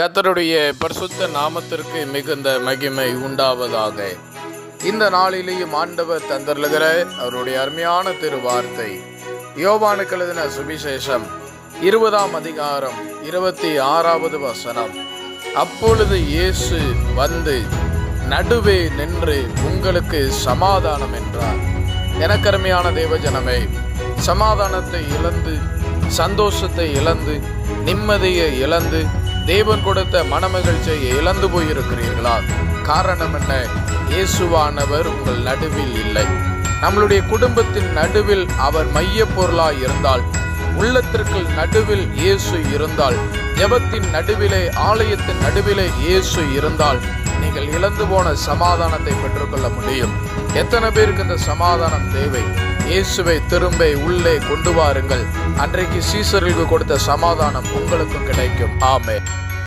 கத்தருடைய பரிசுத்த நாமத்திற்கு மிகுந்த மகிமை உண்டாவதாக. இந்த நாளிலேயும் ஆண்டவர் தந்தருகிற அவருடைய அருமையான திருவார்த்தை. யோவானுக்கு எழுதின சுவிசேஷம் இருபதாம் அதிகாரம் இருபத்தி ஆறாவது வசனம். அப்பொழுது இயேசு வந்து நடுவே நின்று உங்களுக்கு சமாதானம் என்றார். எனக்கருமையான தேவஜனமே சமாதானத்தை இழந்து சந்தோஷத்தை இழந்து நிம்மதியை இழந்து தேவன் கொடுத்த மனமகிழ்ச்சியை இழந்து போயிருக்கிறீர்களா? காரணம் என்ன? இயேசுவானவர் உங்கள் நடுவில் இல்லை. நம்மளுடைய குடும்பத்தின் நடுவில் அவர் மைய பொருளாய் இருந்தால் உள்ளத்திற்கு நடுவில் இயேசு இருந்தால் ஜபத்தின் நடுவிலே ஆலயத்தின் நடுவிலே இயேசு இருந்தால் நீங்கள் இழந்து போன சமாதானத்தை பெற்றுக்கொள்ள முடியும். எத்தனை பேருக்கு இந்த சமாதானம் தேவை? இயேசுவை திரும்ப உள்ளே கொண்டு வாருங்கள். அன்றைக்கு சீசர்களுக்கு கொடுத்த சமாதானம் உங்களுக்கும் கிடைக்கும். ஆமே